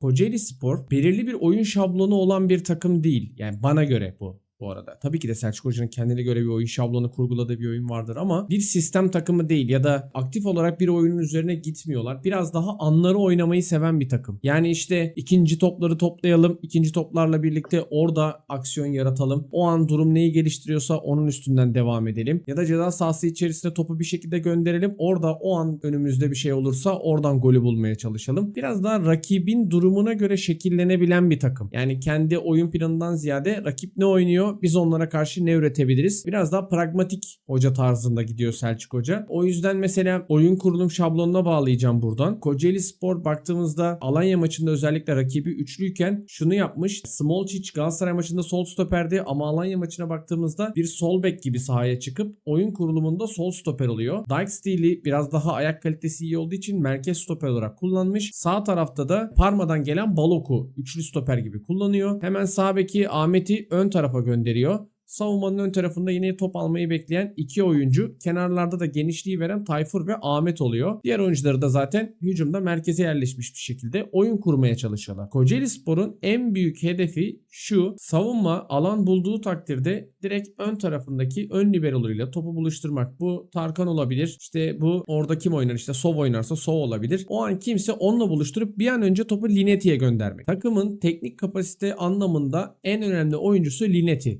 Kocaeli Spor belirli bir oyun şablonu olan bir takım değil. Yani bana göre bu bu arada. Tabii ki de Selçuk Hoca'nın kendine göre bir oyun şablonu kurguladığı bir oyun vardır ama bir sistem takımı değil ya da aktif olarak bir oyunun üzerine gitmiyorlar. Biraz daha anları oynamayı seven bir takım. Yani işte ikinci topları toplayalım, ikinci toplarla birlikte orada aksiyon yaratalım. O an durum neyi geliştiriyorsa onun üstünden devam edelim. Ya da ceza sahası içerisinde topu bir şekilde gönderelim. Orada o an önümüzde bir şey olursa oradan golü bulmaya çalışalım. Biraz daha rakibin durumuna göre şekillenebilen bir takım. Yani kendi oyun planından ziyade rakip ne oynuyor biz onlara karşı ne üretebiliriz? Biraz daha pragmatik hoca tarzında gidiyor Selçuk Hoca. O yüzden mesela oyun kurulum şablonuna bağlayacağım buradan. Kocaeli Spor baktığımızda Alanya maçında özellikle rakibi üçlüyken şunu yapmış. Smolcic Galatasaray maçında sol stoperdi ama Alanya maçına baktığımızda bir sol bek gibi sahaya çıkıp oyun kurulumunda sol stoper oluyor. Dijksteel'i biraz daha ayak kalitesi iyi olduğu için merkez stoper olarak kullanmış. Sağ tarafta da Parma'dan gelen Balok'u üçlü stoper gibi kullanıyor. Hemen sağ beki Ahmet'i ön tarafa gönderiyor gönderiyor. Savunmanın ön tarafında yine top almayı bekleyen iki oyuncu. Kenarlarda da genişliği veren Tayfur ve Ahmet oluyor. Diğer oyuncuları da zaten hücumda merkeze yerleşmiş bir şekilde oyun kurmaya çalışıyorlar. Kocaeli Spor'un en büyük hedefi şu. Savunma alan bulduğu takdirde direkt ön tarafındaki ön liberolarıyla topu buluşturmak. Bu Tarkan olabilir. İşte bu orada kim oynar? İşte Sov oynarsa Sov olabilir. O an kimse onunla buluşturup bir an önce topu Linetti'ye göndermek. Takımın teknik kapasite anlamında en önemli oyuncusu Linetti.